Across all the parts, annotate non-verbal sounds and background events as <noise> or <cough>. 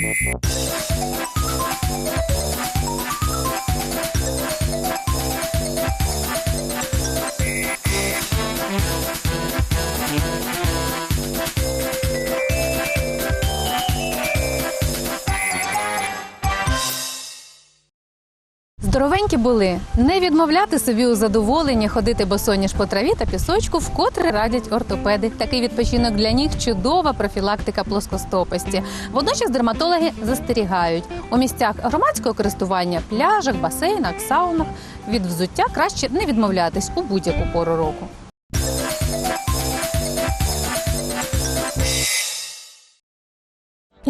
Música Здоровенькі були не відмовляти собі у задоволенні ходити босоніж по траві та пісочку, вкотре радять ортопеди. Такий відпочинок для них чудова профілактика плоскостопості. Водночас дерматологи застерігають у місцях громадського користування, пляжах, басейнах, саунах від взуття краще не відмовлятись у будь-яку пору року.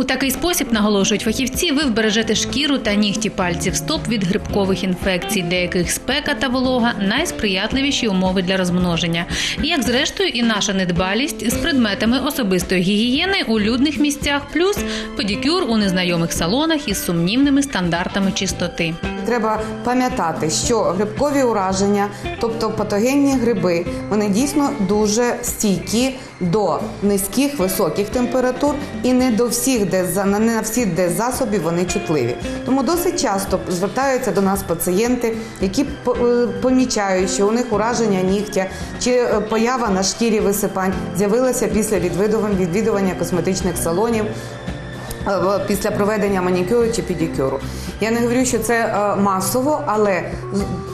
У такий спосіб наголошують фахівці, ви вбережете шкіру та нігті пальців стоп від грибкових інфекцій, для яких спека та волога найсприятливіші умови для розмноження. Як зрештою, і наша недбалість з предметами особистої гігієни у людних місцях, плюс педикюр у незнайомих салонах із сумнівними стандартами чистоти. Треба пам'ятати, що грибкові ураження, тобто патогенні гриби, вони дійсно дуже стійкі до низьких високих температур і не до всіх дез, не на всі деззасобів вони чутливі. Тому досить часто звертаються до нас пацієнти, які е, помічають, що у них ураження нігтя чи е, поява на шкірі висипань з'явилася після відвідування косметичних салонів після проведення манікюру чи педикюру. Я не говорю, що це е, масово, але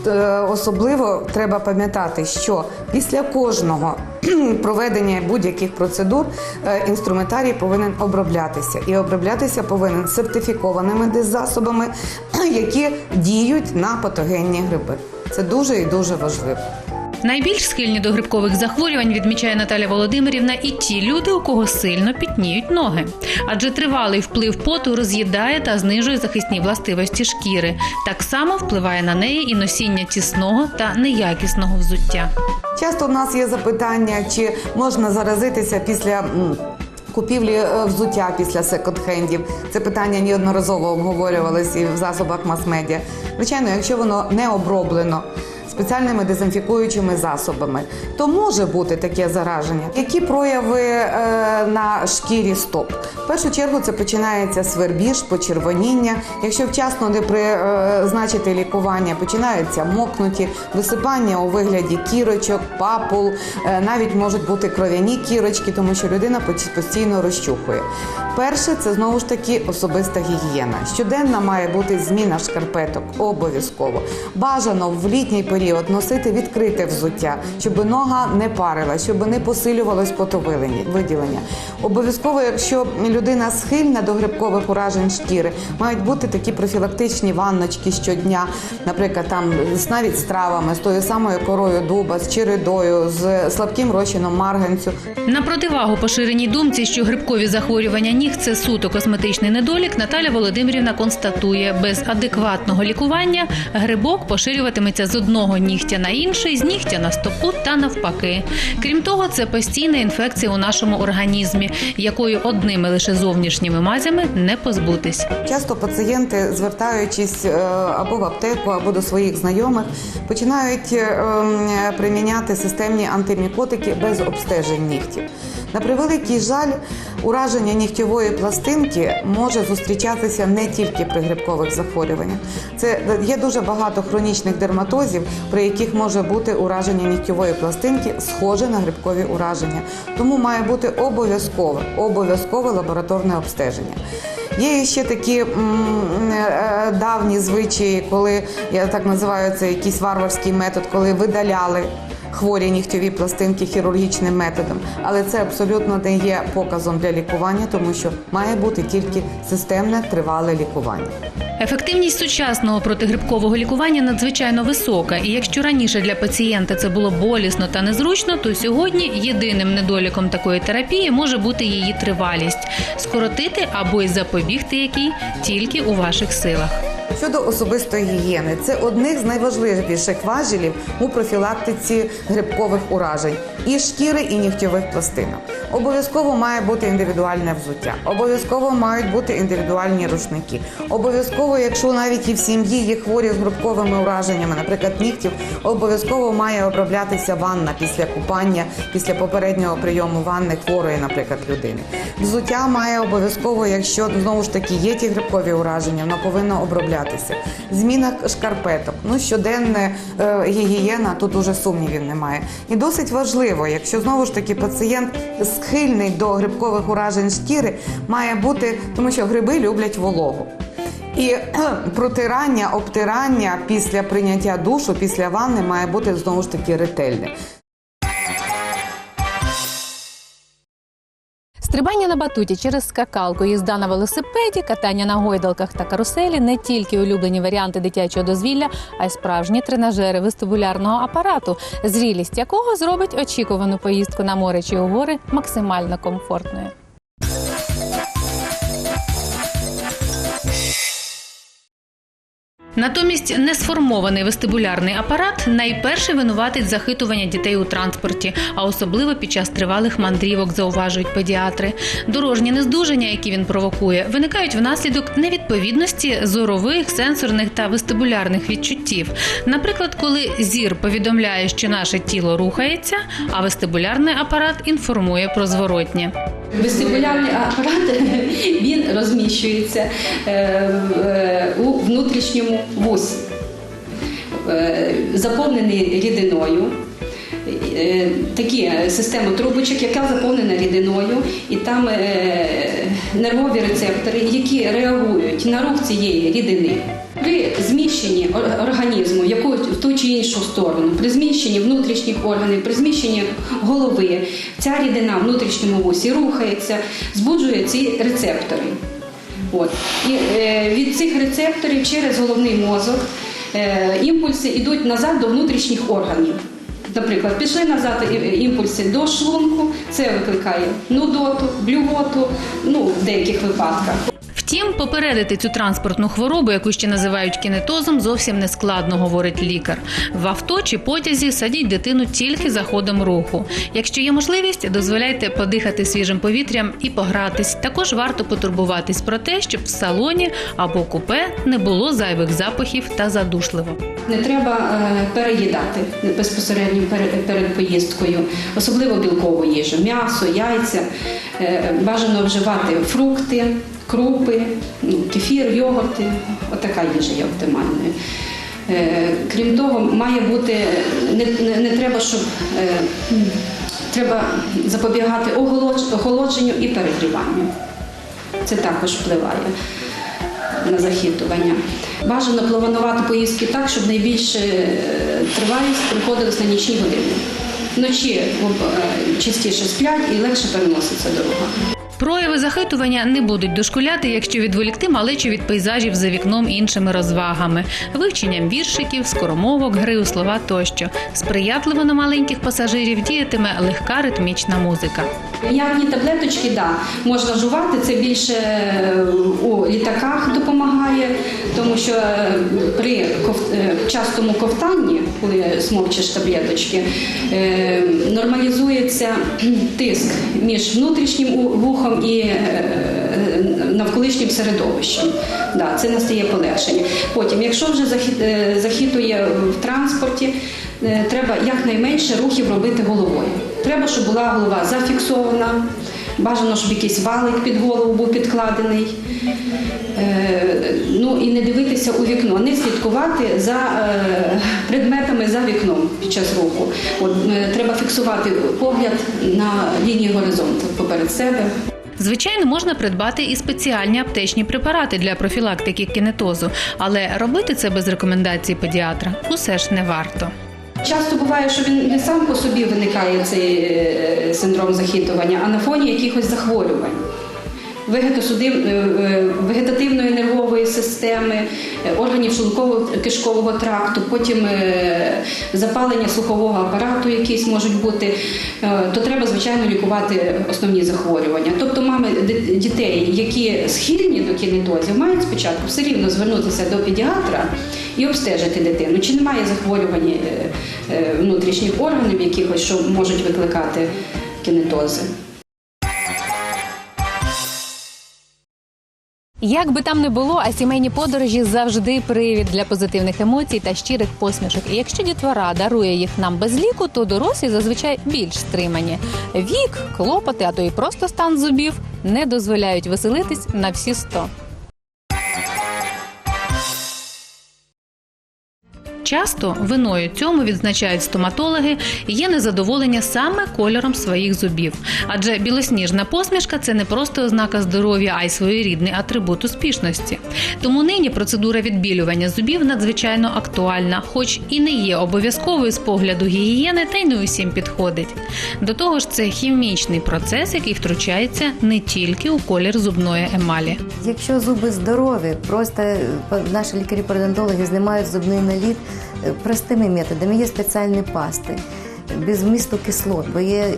е, особливо треба пам'ятати, що після кожного <clears throat> проведення будь-яких процедур е, інструментарій повинен оброблятися. І оброблятися повинен сертифікованими деззасобами, <clears throat> які діють на патогенні гриби. Це дуже і дуже важливо. Найбільш схильні до грибкових захворювань відмічає Наталя Володимирівна і ті люди, у кого сильно пітніють ноги. Адже тривалий вплив поту роз'їдає та знижує захисні властивості шкіри. Так само впливає на неї і носіння тісного та неякісного взуття. Часто у нас є запитання, чи можна заразитися після. Купівлі е, взуття після секонд-хендів. Це питання неодноразово обговорювалось і в засобах мас-медіа. Звичайно, якщо воно не оброблено спеціальними дезінфікуючими засобами, то може бути таке зараження. Які прояви е, на шкірі стоп? В першу чергу це починається свербіж, почервоніння. Якщо вчасно не призначити лікування, починаються мокнуті, висипання у вигляді кірочок, папул, е, навіть можуть бути кров'яні кірочки, тому що людина постійно розчухує. Перше це знову ж таки особиста гігієна. Щоденна має бути зміна шкарпеток, обов'язково. Бажано в літній період носити відкрите взуття, щоб нога не парила, щоб не посилювалось потовиділення. Обов'язково, якщо людина схильна до грибкових уражень шкіри, мають бути такі профілактичні ванночки щодня, наприклад, там навіть з травами, з тою самою корою дуба, з чередою, з слабким розчином марганцю. На противагу поширеній думці, що грибкові захворювання ніг це суто косметичний недолік, Наталя Володимирівна констатує, без адекватного лікування грибок поширюватиметься з одного нігтя на інший, з нігтя на стопу та навпаки. Крім того, це постійна інфекція у нашому організмі, якою одними лише зовнішніми мазями не позбутись. Часто пацієнти, звертаючись е, або в аптеку, або до своїх знайомих, починають ем, приміняти системні антимікотики без обстежень нігтів. На превеликий жаль, ураження нігтєвої пластинки може зустрічатися не тільки при грибкових захворюваннях. Це є дуже багато хронічних дерматозів, при яких може бути ураження нігтєвої пластинки, схоже на грибкові ураження. Тому має бути обов'язкове, обов'язкове лабораторне обстеження. Є ще такі м, е, давні звичаї, коли я так називаю це якийсь варварський метод, коли видаляли хворі нігтєві пластинки хірургічним методом. Але це абсолютно не є показом для лікування, тому що має бути тільки системне тривале лікування. Ефективність сучасного протигрибкового лікування надзвичайно висока, і якщо раніше для пацієнта це було болісно та незручно, то сьогодні єдиним недоліком такої терапії може бути її тривалість скоротити або й запобігти якій тільки у ваших силах. Щодо особистої гігієни, це одних з найважливіших важелів у профілактиці грибкових уражень і шкіри, і нігтьових пластинок. Обов'язково має бути індивідуальне взуття, обов'язково мають бути індивідуальні рушники. Обов'язково, якщо навіть і в сім'ї є хворі з групковими ураженнями, наприклад, нігтів, обов'язково має оброблятися ванна після купання, після попереднього прийому ванни хворої, наприклад, людини. Взуття має обов'язково, якщо знову ж таки є ті грибкові ураження, воно повинно оброблятися. Зміна шкарпеток, ну щоденна е, гігієна, тут уже сумнівів немає. І досить важливо, якщо знову ж таки пацієнт схильний до грибкових уражень шкіри, має бути, тому що гриби люблять вологу. І <clears throat> протирання, обтирання після прийняття душу, після ванни має бути знову ж таки ретельне. Стрибання на батуті через скакалку, їзда на велосипеді, катання на гойдалках та каруселі не тільки улюблені варіанти дитячого дозвілля, а й справжні тренажери вестибулярного апарату, зрілість якого зробить очікувану поїздку на море чи у гори максимально комфортною. Натомість несформований вестибулярний апарат найперший винуватить захитування дітей у транспорті, а особливо під час тривалих мандрівок, зауважують педіатри. Дорожні нездужання, які він провокує, виникають внаслідок невідповідності зорових, сенсорних та вестибулярних відчуттів. Наприклад, коли зір повідомляє, що наше тіло рухається, а вестибулярний апарат інформує про зворотнє. Вестибулярний апарат <laughs> він розміщується е, е, у внутрішньому вусі, Е, заповнений рідиною. Е, Такі система трубочок, яка заповнена рідиною, і там е, нервові рецептори, які реагують на рух цієї рідини. При зміщенні організму в яку в ту чи іншу сторону, при зміщенні внутрішніх органів, при зміщенні голови, ця рідина в внутрішньому вусі рухається, збуджує ці рецептори. От. І е, від цих рецепторів через головний мозок е, імпульси йдуть назад до внутрішніх органів. Наприклад, пішли назад імпульси до шлунку, це викликає нудоту, блювоту, ну, в деяких випадках. Втім, попередити цю транспортну хворобу, яку ще називають кінетозом, зовсім не складно, говорить лікар. В авто чи потязі садіть дитину тільки за ходом руху. Якщо є можливість, дозволяйте подихати свіжим повітрям і погратись. Також варто потурбуватись про те, щоб в салоні або купе не було зайвих запахів та задушливо. Не треба е, переїдати безпосередньо перед, поїздкою, особливо білкову їжу, м'ясо, яйця. Е, Бажано вживати фрукти, крупи, ну, кефір, йогурти. Отака їжа є оптимальною. Е, Крім того, має бути не, не, не треба, щоб е, треба запобігати охолодженню і перегріванню. Це також впливає на захитування. Бажано планувати поїздки так, щоб найбільше тривалість приходилась на нічні години. Вночі е, частіше сплять і легше переноситься дорога. Прояви захитування не будуть дошкуляти, якщо відволікти малечу від пейзажів за вікном іншими розвагами, вивченням віршиків, скоромовок, гри у слова тощо. Сприятливо на маленьких пасажирів діятиме легка ритмічна музика. М'ятні таблеточки, да, можна жувати. Це більше е, у літаках допомагає, тому що е, при е, частому ковтанні, коли смокчеш таблеточки, е, нормалізується <clears throat> тиск між внутрішнім вухом і навколишнім середовищем. Да, це настає полегшення. Потім, якщо вже захитує в транспорті, треба якнайменше рухів робити головою. Треба, щоб була голова зафіксована, бажано, щоб якийсь валик під голову був підкладений. Е, Ну і не дивитися у вікно, не слідкувати за е, предметами за вікном під час руху. От, е, треба фіксувати погляд на лінії горизонту поперед себе. Звичайно, можна придбати і спеціальні аптечні препарати для профілактики кінетозу, але робити це без рекомендацій педіатра усе ж не варто. Часто буває, що він не сам по собі виникає цей е, синдром захитування, а на фоні якихось захворювань. Е, е, вегетативної нервової системи, е, органів шлунково-кишкового тракту, потім запалення слухового апарату, якісь можуть бути, то треба, звичайно, лікувати основні захворювання. Тобто мами дітей, які схильні до кінетозів, мають спочатку все рівно звернутися до педіатра і обстежити дитину, чи немає захворювань внутрішніх органів якихось, що можуть викликати кінетози. Як би там не було, а сімейні подорожі завжди привід для позитивних емоцій та щирих посмішок. І якщо дітвора дарує їх нам без ліку, то дорослі зазвичай більш стримані. Вік, клопоти, а то і просто стан зубів не дозволяють веселитись на всі сто. Часто виною цьому відзначають стоматологи є незадоволення саме кольором своїх зубів. Адже білосніжна посмішка це не просто ознака здоров'я, а й своєрідний атрибут успішності. Тому нині процедура відбілювання зубів надзвичайно актуальна, хоч і не є обов'язковою з погляду гігієни, та й не усім підходить. До того ж, це хімічний процес, який втручається не тільки у колір зубної емалі. Якщо зуби здорові, просто е, наші лікарі-пародонтологи знімають зубний наліт простими методами. Є спеціальні пасти без вмісту кислот, бо є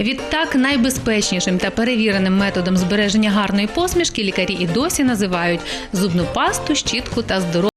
Відтак найбезпечнішим та перевіреним методом збереження гарної посмішки лікарі і досі називають зубну пасту, щітку та здоров'я.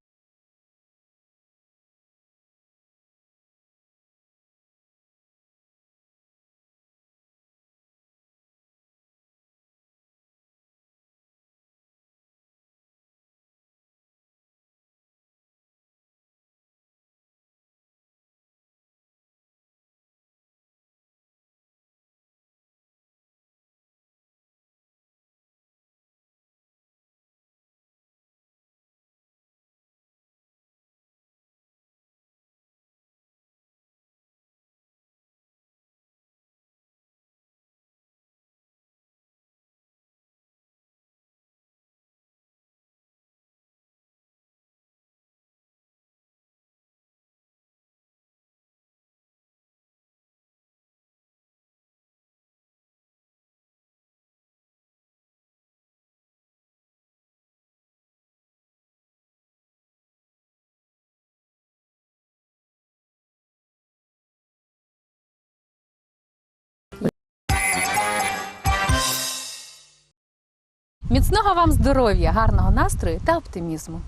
Міцного вам здоров'я, гарного настрою та оптимізму.